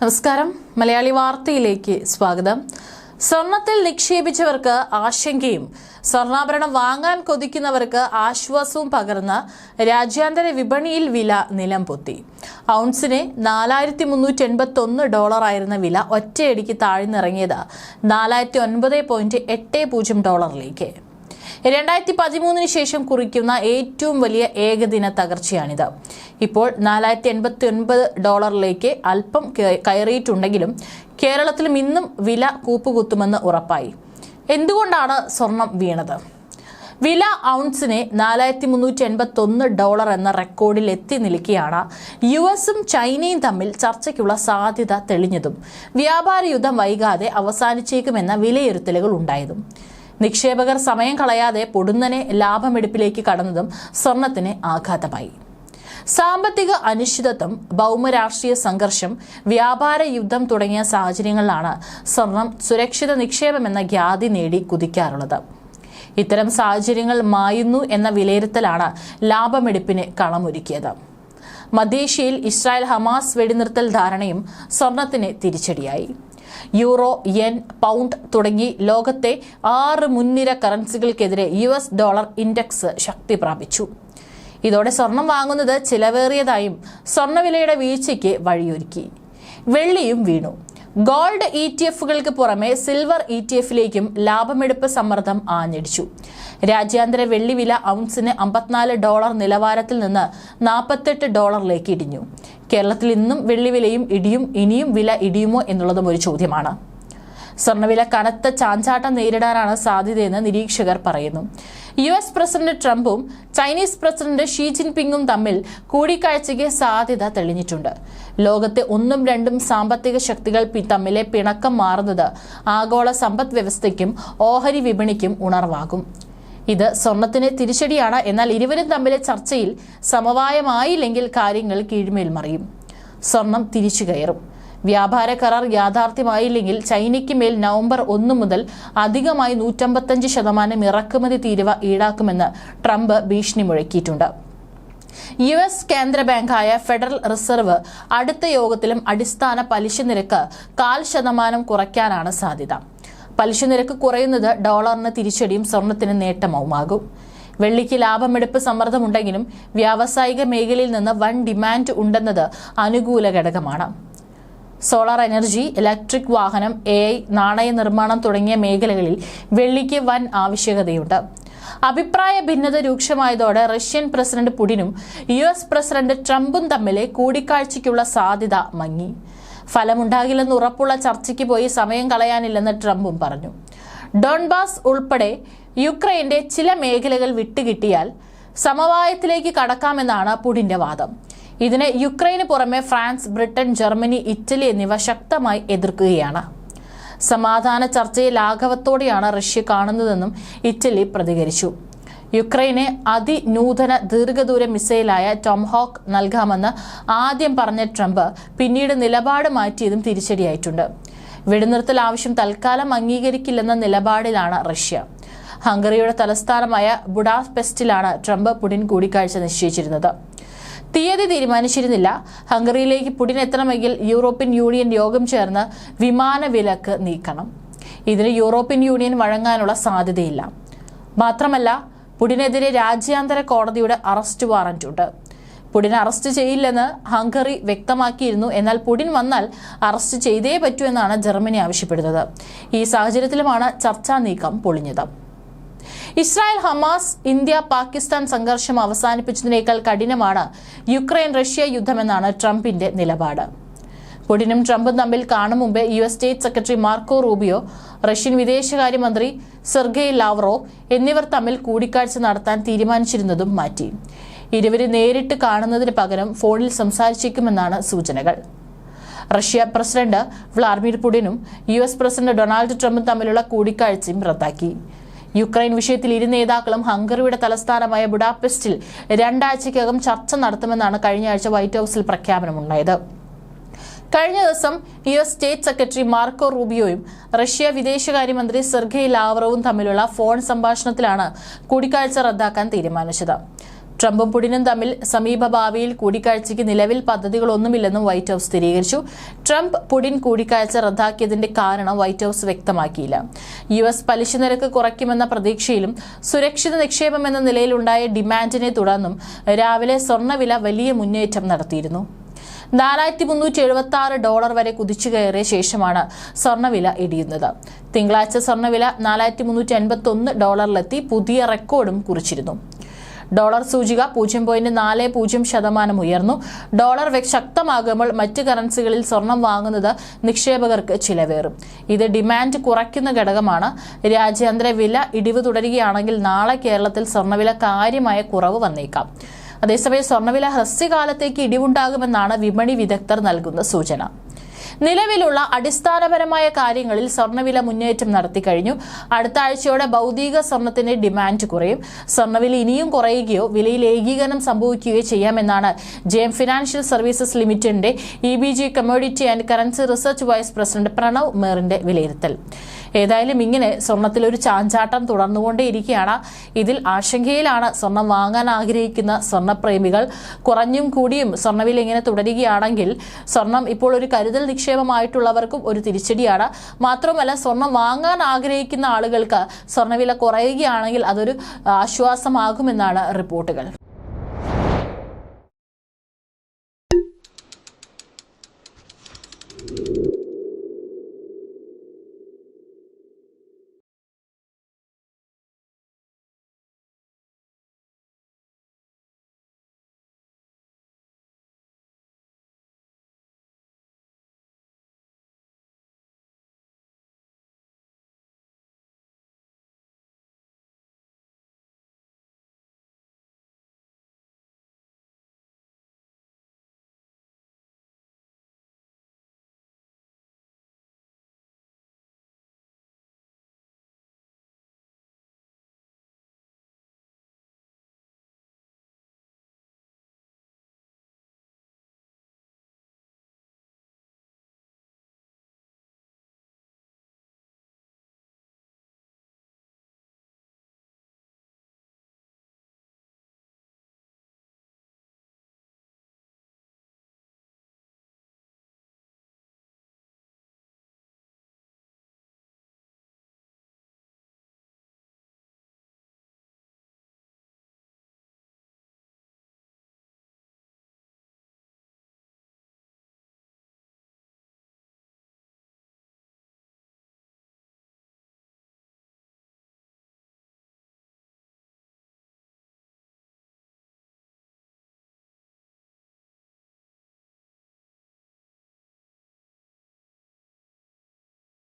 നമസ്കാരം. മലയാളി വാർത്തയിലേക്ക് സ്വാഗതം. സ്വർണത്തിൽ നിക്ഷേപിച്ചവർക്ക് ആശങ്കയും സ്വർണാഭരണം വാങ്ങാൻ കൊതിക്കുന്നവർക്ക് ആശ്വാസവും പകർന്ന രാജ്യാന്തര വിപണിയിൽ വില നിലം പൊത്തി ഔൺസിന് നാലായിരത്തി മുന്നൂറ്റി എൺപത്തി ഒന്ന് ഡോളറായിരുന്ന വില ഒറ്റയടിക്ക് താഴ്ന്നിറങ്ങിയത് നാലായിരത്തി ഒൻപത് പോയിന്റ് എട്ട് പൂജ്യം ഡോളറിലേക്ക്. രണ്ടായിരത്തി പതിമൂന്നിന് ശേഷം കുറിക്കുന്ന ഏറ്റവും വലിയ ഏകദിന തകർച്ചയാണിത്. ഇപ്പോൾ നാലായിരത്തി എൺപത്തി ഒൻപത് ഡോളറിലേക്ക് അല്പം കയ- കയറിയിട്ടുണ്ടെങ്കിലും കേരളത്തിലും ഇന്നും വില കൂപ്പുകുത്തുമെന്ന് ഉറപ്പായി. എന്തുകൊണ്ടാണ് സ്വർണം വീണത്? വില ഔൺസിനെ നാലായിരത്തി മുന്നൂറ്റി എൺപത്തി ഒന്ന് ഡോളർ എന്ന റെക്കോർഡിൽ എത്തി നിൽക്കുകയാണ് യു എസും ചൈനയും തമ്മിൽ ചർച്ചയ്ക്കുള്ള സാധ്യത തെളിഞ്ഞതും. വ്യാപാര യുദ്ധം വൈകാതെ അവസാനിച്ചേക്കുമെന്ന വിലയിരുത്തലുകൾ ഉണ്ടായതും. നിക്ഷേപകർ സമയം കളയാതെ പൊടുന്നനെ ലാഭമെടുപ്പിലേക്ക് കടന്നതും സ്വർണത്തിന് ആഘാതമായി. സാമ്പത്തിക അനിശ്ചിതത്വം ഭൗമരാഷ്ട്രീയ സംഘർഷം വ്യാപാര യുദ്ധം തുടങ്ങിയ സാഹചര്യങ്ങളിലാണ് സ്വർണം സുരക്ഷിത നിക്ഷേപമെന്ന ഖ്യാതി നേടി കുതിക്കാറുള്ളത്. ഇത്തരം സാഹചര്യങ്ങൾ മായുന്നു എന്ന വിലയിരുത്തലാണ് ലാഭമെടുപ്പിന് കളമൊരുക്കിയത്. മധ്യേഷ്യയിൽ ഇസ്രായേൽ ഹമാസ് വെടിനിർത്തൽ ധാരണയും സ്വർണത്തിന് തിരിച്ചടിയായി. യൂറോ യെൻ പൗണ്ട് തുടങ്ങി ലോകത്തെ ആറ് മുൻനിര കറൻസികൾക്കെതിരെ യു എസ് ഡോളർ ഇൻഡെക്സ് ശക്തി പ്രാപിച്ചു. ഇതോടെ സ്വർണം വാങ്ങുന്നത് ചിലവേറിയതായും സ്വർണവിലയുടെ വീഴ്ചയ്ക്ക് വഴിയൊരുക്കി. വെള്ളിയും വീണു. ഗോൾഡ് ഇ ടി എഫുകൾക്ക് പുറമെ സിൽവർ ഇ ടി എഫിലേക്കും ലാഭമെടുപ്പ് സമ്മർദ്ദം ആഞ്ഞടിച്ചു. രാജ്യാന്തര വെള്ളിവില ഔൺസിന് അമ്പത്തിനാല് ഡോളർ നിലവാരത്തിൽ നിന്ന് നാൽപ്പത്തെട്ട് ഡോളറിലേക്ക് ഇടിഞ്ഞു. കേരളത്തിൽ ഇന്നും വെള്ളിവിലയും ഇടിയും ഇനിയും വില ഇടിയുമോ എന്നുള്ളതും ഒരു ചോദ്യമാണ്. സ്വർണവില കനത്ത ചാഞ്ചാട്ടം നേരിടാനാണ് സാധ്യതയെന്ന് നിരീക്ഷകർ പറയുന്നു. യു എസ് പ്രസിഡന്റ് ട്രംപും ചൈനീസ് പ്രസിഡന്റ് ഷീ ജിൻപിങ്ങും തമ്മിൽ കൂടിക്കാഴ്ചയ്ക്ക് സാധ്യത തെളിഞ്ഞിട്ടുണ്ട്. ലോകത്തെ ഒന്നും രണ്ടും സാമ്പത്തിക ശക്തികൾ തമ്മിലെ പിണക്കം മാറുന്നത് ആഗോള സമ്പദ് വ്യവസ്ഥയ്ക്കും ഓഹരി വിപണിക്കും ഉണർവാകും. ഇത് സ്വർണത്തിന് തിരിച്ചടിയാണ്. എന്നാൽ ഇരുവരും തമ്മിലെ ചർച്ചയിൽ സമവായമായില്ലെങ്കിൽ കാര്യങ്ങൾ കീഴ്മേൽ മറിയും. സ്വർണം തിരിച്ചു കയറും. വ്യാപാര കരാർ യാഥാർത്ഥ്യമായില്ലെങ്കിൽ ചൈനയ്ക്ക് മേൽ നവംബർ ഒന്ന് മുതൽ അധികമായി നൂറ്റമ്പത്തഞ്ച് ശതമാനം ഇറക്കുമതി തീരുവ ഈടാക്കുമെന്ന് ട്രംപ് ഭീഷണി മുഴക്കിയിട്ടുണ്ട്. യു എസ് കേന്ദ്ര ബാങ്കായ ഫെഡറൽ റിസർവ് അടുത്ത യോഗത്തിലും അടിസ്ഥാന പലിശ നിരക്ക് കാൽ ശതമാനം കുറയ്ക്കാനാണ് സാധ്യത. പലിശ നിരക്ക് കുറയുന്നത് ഡോളറിന് തിരിച്ചടിയും സ്വർണത്തിന് നേട്ടവുമാകും. വെള്ളിക്ക് ലാഭമെടുപ്പ് സമ്മർദ്ദമുണ്ടെങ്കിലും വ്യാവസായിക മേഖലയിൽ നിന്ന് വൻ ഡിമാൻഡ് ഉണ്ടെന്നത് അനുകൂല ഘടകമാണ്. സോളാർ എനർജി ഇലക്ട്രിക് വാഹനം എ ഐ നാണയ നിർമ്മാണം തുടങ്ങിയ മേഖലകളിൽ വെള്ളിക്ക് വൻ ആവശ്യകതയുണ്ട്. അഭിപ്രായ ഭിന്നത രൂക്ഷമായതോടെ റഷ്യൻ പ്രസിഡന്റ് പുടിനും യു എസ് പ്രസിഡന്റ് ട്രംപും തമ്മിലെ കൂടിക്കാഴ്ചയ്ക്കുള്ള സാധ്യത മങ്ങി. ഫലമുണ്ടാകില്ലെന്ന് ഉറപ്പുള്ള ചർച്ചയ്ക്ക് പോയി സമയം കളയാനില്ലെന്ന് ട്രംപും പറഞ്ഞു. ഡോൺബാസ് ഉൾപ്പെടെ യുക്രൈന്റെ ചില മേഖലകൾ വിട്ടുകിട്ടിയാൽ സമവായത്തിലേക്ക് കടക്കാമെന്നാണ് പുടിന്റെ വാദം. ഇതിനെ യുക്രൈന് പുറമെ ഫ്രാൻസ് ബ്രിട്ടൻ ജർമ്മനി ഇറ്റലി എന്നിവ ശക്തമായി എതിർക്കുകയാണ്. സമാധാന ചർച്ചയെ ലാഘവത്തോടെയാണ് റഷ്യ കാണുന്നതെന്നും ഇറ്റലി പ്രതികരിച്ചു. യുക്രൈന് അതിനൂതന ദീർഘദൂര മിസൈലായ ടോംഹോക്ക് നൽകാമെന്ന് ആദ്യം പറഞ്ഞ ട്രംപ് പിന്നീട് നിലപാട് മാറ്റിയതും തിരിച്ചടിയായിട്ടുണ്ട്. വെടിനിർത്തൽ ആവശ്യം തൽക്കാലം അംഗീകരിക്കില്ലെന്ന നിലപാടിലാണ് റഷ്യ. ഹംഗറിയുടെ തലസ്ഥാനമായ ബുഡാപെസ്റ്റിലാണ് ട്രംപ് പുടിൻ കൂടിക്കാഴ്ച നിശ്ചയിച്ചിരുന്നത്. തീയതി തീരുമാനിച്ചിരുന്നില്ല. ഹംഗറിയിലേക്ക് പുടിൻ എത്തണമെങ്കിൽ യൂറോപ്യൻ യൂണിയൻ യോഗം ചേർന്ന് വിമാന വിലക്ക് നീക്കണം. ഇതിന് യൂറോപ്യൻ യൂണിയൻ വഴങ്ങാനുള്ള സാധ്യതയില്ല. മാത്രമല്ല പുടിനെതിരെ രാജ്യാന്തര കോടതിയുടെ അറസ്റ്റ് വാറന്റ് ഉണ്ട് പുടിനെ അറസ്റ്റ് ചെയ്യില്ലെന്ന് ഹംഗറി വ്യക്തമാക്കിയിരുന്നു. എന്നാൽ പുടിൻ വന്നാൽ അറസ്റ്റ് ചെയ്തേ പറ്റൂ എന്നാണ് ജർമ്മനി ആവശ്യപ്പെടുന്നത്. ഈ സാഹചര്യത്തിലുമാണ് ചർച്ചാ നീക്കം പൊളിഞ്ഞത്. ഇസ്രായേൽ ഹമാസ് ഇന്ത്യ പാകിസ്ഥാൻ സംഘർഷം അവസാനിപ്പിച്ചതിനേക്കാൾ കഠിനമാണ് യുക്രൈൻ റഷ്യ യുദ്ധമെന്നാണ് ട്രംപിന്റെ നിലപാട്. പുടിനും ട്രംപും തമ്മിൽ കാണും മുമ്പേ U S state secretary Marco Rubio Russian വിദേശകാര്യമന്ത്രി സെർഗെയ് ലാവ്റോ എന്നിവർ തമ്മിൽ കൂടിക്കാഴ്ച നടത്താൻ തീരുമാനിച്ചിരുന്നതും മാറ്റി. ഇരുവരും നേരിട്ട് കാണുന്നതിന് പകരം ഫോണിൽ സംസാരിച്ചേക്കുമെന്നാണ് സൂചനകൾ. റഷ്യ പ്രസിഡന്റ് വ്ളാഡിമിർ പുടിനും യു എസ് പ്രസിഡന്റ് ഡൊണാൾഡ് ട്രംപും തമ്മിലുള്ള കൂടിക്കാഴ്ചയും റദ്ദാക്കി. യുക്രൈൻ വിഷയത്തിൽ ഇരു നേതാക്കളും ഹംഗറിയുടെ തലസ്ഥാനമായ ബുഡാപെസ്റ്റിൽ രണ്ടാഴ്ചയ്ക്കകം ചർച്ച നടത്തുമെന്നാണ് കഴിഞ്ഞ ആഴ്ച വൈറ്റ് ഹൌസിൽ പ്രഖ്യാപനമുണ്ടായത്. കഴിഞ്ഞ ദിവസം U S state secretary Marco റൂബിയോയും Russia വിദേശകാര്യമന്ത്രി സെർഗെയ് ലാവറോവും തമ്മിലുള്ള ഫോൺ സംഭാഷണത്തിലാണ് കൂടിക്കാഴ്ച റദ്ദാക്കാൻ തീരുമാനിച്ചത്. ട്രംപും പുടിനും തമ്മിൽ സമീപ ഭാവിയിൽ കൂടിക്കാഴ്ചയ്ക്ക് നിലവിൽ പദ്ധതികളൊന്നുമില്ലെന്നും വൈറ്റ് ഹൌസ് സ്ഥിരീകരിച്ചു. ട്രംപ് പുടിൻ കൂടിക്കാഴ്ച റദ്ദാക്കിയതിന്റെ കാരണം വൈറ്റ് ഹൌസ് വ്യക്തമാക്കിയില്ല. യു എസ് പലിശ നിരക്ക് കുറയ്ക്കുമെന്ന പ്രതീക്ഷയിലും സുരക്ഷിത നിക്ഷേപം എന്ന നിലയിലുണ്ടായ ഡിമാൻഡിനെ തുടർന്നും രാവിലെ സ്വർണവില വലിയ മുന്നേറ്റം നടത്തിയിരുന്നു. നാലായിരത്തി മുന്നൂറ്റി എഴുപത്തി ആറ് ഡോളർ വരെ കുതിച്ചു കയറിയ ശേഷമാണ് സ്വർണവില ഇടിയുന്നത്. തിങ്കളാഴ്ച സ്വർണവില നാലായിരത്തി മുന്നൂറ്റി അൻപത്തി ഒന്ന് ഡോളറിലെത്തി പുതിയ റെക്കോർഡും കുറിച്ചിരുന്നു. ഡോളർ സൂചിക പൂജ്യം പോയിന്റ് നാല് പൂജ്യം ശതമാനം ഉയർന്നു ഡോളർ ശക്തമാകുമ്പോൾ മറ്റ് കറൻസികളിൽ സ്വർണം വാങ്ങുന്നത് നിക്ഷേപകർക്ക് ചിലവേറും. ഇത് ഡിമാൻഡ് കുറയ്ക്കുന്ന ഘടകമാണ്. രാജ്യാന്തര വില ഇടിവ് തുടരുകയാണെങ്കിൽ നാളെ കേരളത്തിൽ സ്വർണവില കാര്യമായ കുറവ് വന്നേക്കാം. അതേസമയം സ്വർണവില ഹ്രസ്വകാലത്തേക്ക് ഇടിവുണ്ടാകുമെന്നാണ് വിപണി വിദഗ്ധർ നൽകുന്ന സൂചന. നിലവിലുള്ള അടിസ്ഥാനപരമായ കാര്യങ്ങളിൽ സ്വർണവില മുന്നേറ്റം നടത്തി കഴിഞ്ഞു. അടുത്ത ആഴ്ചയോടെ ഭൗതിക സ്വർണത്തിന്റെ ഡിമാൻഡ് കുറയും. സ്വർണവില ഇനിയും കുറയുകയോ വിലയിൽ ഏകീകരണം സംഭവിക്കുകയോ ചെയ്യാമെന്നാണ് ജെഎം ഫിനാൻഷ്യൽ സർവീസസ് ലിമിറ്റഡിന്റെ E B G commodity and currency research vice president Pranav മേറിന്റെ വിലയിരുത്തൽ. ഏതായാലും ഇങ്ങനെ സ്വർണത്തിൽ ഒരു ചാഞ്ചാട്ടം തുടർന്നുകൊണ്ടേയിരിക്കുകയാണ്. ഇതിൽ ആശങ്കയിലാണ് സ്വർണം വാങ്ങാൻ ആഗ്രഹിക്കുന്ന സ്വർണപ്രേമികൾ. കുറഞ്ഞും കൂടിയും സ്വർണവില ഇങ്ങനെ തുടരുകയാണെങ്കിൽ സ്വർണം ഇപ്പോൾ ഒരു കരുതൽ നിക്ഷേപമായിട്ടുള്ളവർക്കും ഒരു തിരിച്ചടിയാണ്. മാത്രമല്ല സ്വർണം വാങ്ങാൻ ആഗ്രഹിക്കുന്ന ആളുകൾക്ക് സ്വർണവില കുറയുകയാണെങ്കിൽ അതൊരു ആശ്വാസമാകുമെന്നാണ് റിപ്പോർട്ടുകൾ.